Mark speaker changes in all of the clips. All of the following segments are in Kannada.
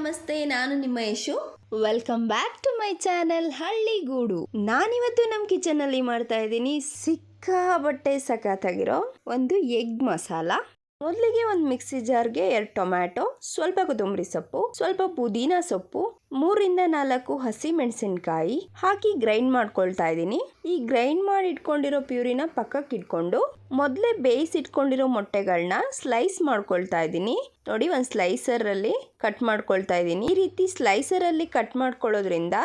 Speaker 1: ನಮಸ್ತೆ, ನಾನು ನಿಮ್ಮ Yashu. Welcome back to my channel Halligudu ನಾನಿವತ್ತು ನಮ್ಮ ಕಿಚನ್ ಅಲ್ಲಿ ಮಾಡ್ತಾ ಇದ್ದೀನಿ ಸಿಕ್ಕಾಬಟ್ಟೆ ಸಖತ್ತಾಗಿರೋ ಒಂದು ಎಗ್ ಮಸಾಲ. ಮೊದಲಿಗೆ ಒಂದು ಮಿಕ್ಸಿ ಜಾರ್ಗೆ ಎರಡು ಟೊಮ್ಯಾಟೊ ಸ್ವಲ್ಪ ಕೊತ್ತಂಬರಿ ಸೊಪ್ಪು, ಸ್ವಲ್ಪ ಪುದೀನ ಸೊಪ್ಪು ಮೂರಿಂದ ನಾಲ್ಕು ಹಸಿ ಮೆಣಸಿನಕಾಯಿ ಹಾಕಿ ಗ್ರೈಂಡ್ ಮಾಡ್ಕೊಳ್ತಾ ಇದ್ದೀನಿ. ಈ ಗ್ರೈಂಡ್ ಮಾಡಿ ಇಟ್ಕೊಂಡಿರೋ ಪ್ಯೂರಿನ ಪಕ್ಕಕ್ಕೆ ಇಟ್ಕೊಂಡು ಮೊದಲೇ ಬೇಯಿಸಿಟ್ಕೊಂಡಿರೋ ಮೊಟ್ಟೆಗಳನ್ನ ಸ್ಲೈಸ್ ಮಾಡ್ಕೊಳ್ತಾ ಇದ್ದೀನಿ. ನೋಡಿ, ಒಂದು ಸ್ಲೈಸರ್ ಅಲ್ಲಿ ಕಟ್ ಮಾಡ್ಕೊಳ್ತಾ ಇದ್ದೀನಿ. ಈ ರೀತಿ ಸ್ಲೈಸರ್ ಅಲ್ಲಿ ಕಟ್ ಮಾಡ್ಕೊಳ್ಳೋದ್ರಿಂದ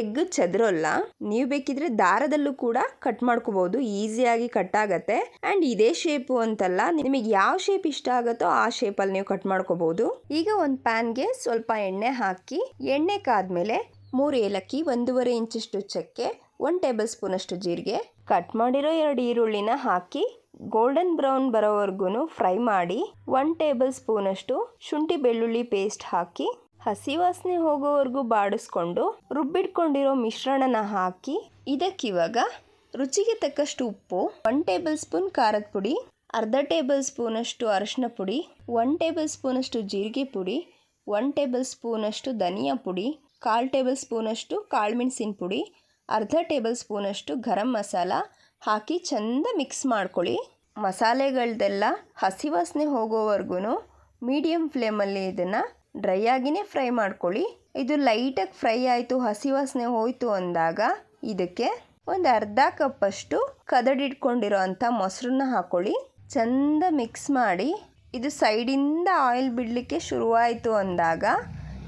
Speaker 1: ಎಗ್ ಚದರೋಲ್ಲ. ನೀವು ಬೇಕಿದ್ರೆ ದಾರದಲ್ಲೂ ಕೂಡ ಕಟ್ ಮಾಡ್ಕೋಬಹುದು ಈಸಿಯಾಗಿ ಕಟ್ ಆಗತ್ತೆ. ಅಂಡ್ ಇದೇ ಶೇಪು ಅಂತಲ್ಲ, ನಿಮಗೆ ಯಾವ ಶೇಪ್ ಇಷ್ಟ ಆಗುತ್ತೋ ಆ ಶೇಪ್ ಅಲ್ಲಿ ನೀವು ಕಟ್ ಮಾಡ್ಕೋಬಹುದು ಈಗ ಒಂದು ಪ್ಯಾನ್ಗೆ ಸ್ವಲ್ಪ ಎಣ್ಣೆ ಹಾಕಿ, ಎಣ್ಣೆ ಕಾದ್ಮೇಲೆ ಮೂರು ಏಲಕ್ಕಿ ಒಂದೂವರೆ ಇಂಚಷ್ಟು ಚಕ್ಕೆ ಒನ್ ಟೇಬಲ್ ಸ್ಪೂನಷ್ಟು ಜೀರಿಗೆ, ಕಟ್ ಮಾಡಿರೋ ಎರಡು ಈರುಳ್ಳಿನ ಹಾಕಿ ಗೋಲ್ಡನ್ ಬ್ರೌನ್ ಬರೋವರೆಗೂ ಫ್ರೈ ಮಾಡಿ ಒನ್ ಟೇಬಲ್ ಸ್ಪೂನಷ್ಟು ಶುಂಠಿ ಬೆಳ್ಳುಳ್ಳಿ ಪೇಸ್ಟ್ ಹಾಕಿ ಹಸಿ ವಾಸನೆ ಹೋಗೋವರೆಗೂ ಬಾಡಿಸ್ಕೊಂಡು ರುಬ್ಬಿಟ್ಕೊಂಡಿರೋ ಮಿಶ್ರಣನ ಹಾಕಿ ಇದಕ್ಕಿವಾಗ ರುಚಿಗೆ ತಕ್ಕಷ್ಟು ಉಪ್ಪು ಒನ್ ಟೇಬಲ್ ಸ್ಪೂನ್ ಖಾರದ ಪುಡಿ, ಅರ್ಧ ಟೇಬಲ್ ಸ್ಪೂನಷ್ಟು ಅರಶಿನ ಪುಡಿ ಒನ್ ಟೇಬಲ್ ಸ್ಪೂನಷ್ಟು ಜೀರಿಗೆ ಪುಡಿ ಒನ್ ಟೇಬಲ್ ಸ್ಪೂನಷ್ಟು ಧನಿಯಾ ಪುಡಿ, ಕಾಲು ಟೇಬಲ್ ಸ್ಪೂನಷ್ಟು ಕಾಳುಮೆಣಸಿನ ಪುಡಿ, ಅರ್ಧ ಟೇಬಲ್ ಸ್ಪೂನಷ್ಟು ಗರಂ ಮಸಾಲ ಹಾಕಿ ಚೆಂದ ಮಿಕ್ಸ್ ಮಾಡ್ಕೊಳ್ಳಿ. ಮಸಾಲೆಗಳ್ದೆಲ್ಲ ಹಸಿ ವಾಸನೆ ಹೋಗೋವರೆಗೂ ಮೀಡಿಯಮ್ ಫ್ಲೇಮಲ್ಲಿ ಇದನ್ನು ಡ್ರೈ ಆಗಿನೇ ಫ್ರೈ ಮಾಡ್ಕೊಳ್ಳಿ. ಇದು ಲೈಟಾಗಿ ಫ್ರೈ ಆಯಿತು, ಹಸಿ ವಾಸನೆ ಹೋಯಿತು ಅಂದಾಗ ಇದಕ್ಕೆ ಒಂದು ಅರ್ಧ ಕಪ್ಪಷ್ಟು ಕದಡಿಟ್ಕೊಂಡಿರೋ ಅಂಥ ಮೊಸರನ್ನ ಹಾಕ್ಕೊಳ್ಳಿ ಚೆಂದ ಮಿಕ್ಸ್ ಮಾಡಿ ಇದು ಸೈಡಿಂದ ಆಯಿಲ್ ಬಿಡಲಿಕ್ಕೆ ಶುರುವಾಯಿತು ಅಂದಾಗ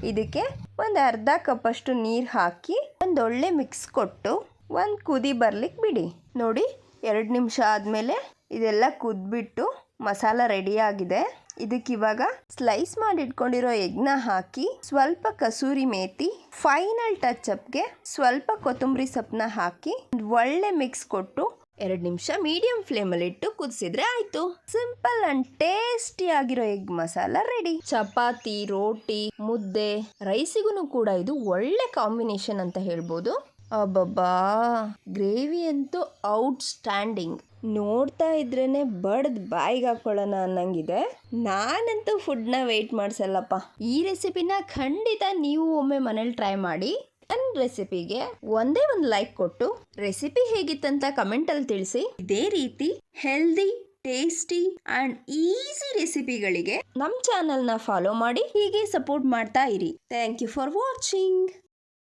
Speaker 1: ಇದಕ್ಕೆ ಒಂದು ಅರ್ಧ ಕಪ್ಪಷ್ಟು ನೀರು ಹಾಕಿ ಒಂದೊಳ್ಳೆ ಮಿಕ್ಸ್ ಕೊಟ್ಟು ಒಂದು ಕುದಿ ಬರ್ಲಿಕ್ಕೆ ಬಿಡಿ. ನೋಡಿ, ಎರಡು ನಿಮಿಷ ಆದಮೇಲೆ ಇದೆಲ್ಲ ಕುದ್ಬಿಟ್ಟು ಮಸಾಲ ರೆಡಿಯಾಗಿದೆ ಇದಕ್ಕಿವಾಗ ಸ್ಲೈಸ್ ಮಾಡಿ ಇಟ್ಕೊಂಡಿರೋ ಎಗ್ನ ಹಾಕಿ ಸ್ವಲ್ಪ ಕಸೂರಿ ಮೇತಿ ಫೈನಲ್ ಟಚ್ ಅಪ್ಗೆ ಸ್ವಲ್ಪ ಕೊತ್ತಂಬರಿ ಸೊಪ್ಪನ್ನ ಹಾಕಿ ಒಂದು ಒಳ್ಳೆ ಮಿಕ್ಸ್ ಕೊಟ್ಟು ಎರಡು ನಿಮಿಷ ಮೀಡಿಯಂ ಫ್ಲೇಮಲ್ಲಿಟ್ಟು ಕುದಿಸಿದ್ರೆ ಆಯಿತು. ಸಿಂಪಲ್ ಅಂಡ್ ಟೇಸ್ಟಿ ಆಗಿರೋ ಎಗ್ ಮಸಾಲ ರೆಡಿ ಚಪಾತಿ, ರೋಟಿ, ಮುದ್ದೆ ರೈಸಿಗೂ ಕೂಡ ಇದು ಒಳ್ಳೆ ಕಾಂಬಿನೇಷನ್ ಅಂತ ಹೇಳ್ಬೋದು. ಅಬ್ಬಬ್ಬಾ ಗ್ರೇವಿ ಅಂತೂ ಔಟ್ ಸ್ಟ್ಯಾಂಡಿಂಗ್ ನೋಡ್ತಾ ಇದ್ರೇನೆ ಬಡ್ದು ಬಾಯಿಗೆ ಹಾಕೊಳ್ಳೋಣ ಅನ್ನಂಗಿದೆ. ನಾನಂತೂ ಫುಡ್ನ ವೆಯ್ಟ್ ಮಾಡಿಸಲ್ಲಪ್ಪ. ಈ ರೆಸಿಪಿನ ಖಂಡಿತ ನೀವು ಒಮ್ಮೆ ಮನೇಲಿ ಟ್ರೈ ಮಾಡಿ. ನನ್ನ ರೆಸಿಪಿಗೆ ಒಂದೇ ಒಂದು ಲೈಕ್ ಕೊಟ್ಟು. ರೆಸಿಪಿ ಹೇಗಿತ್ತಂತ ಕಮೆಂಟಲ್ಲಿ ತಿಳಿಸಿ. ಇದೇ ರೀತಿ ಹೆಲ್ದಿ ಟೇಸ್ಟಿ ಅಂಡ್ ಈಸಿ ರೆಸಿಪಿಗಳಿಗೆ ನಮ್ಮ ಚಾನೆಲ್ನ ಫಾಲೋ ಮಾಡಿ ಹೀಗೆ ಸಪೋರ್ಟ್ ಮಾಡ್ತಾ ಇರಿ. Thank you for watching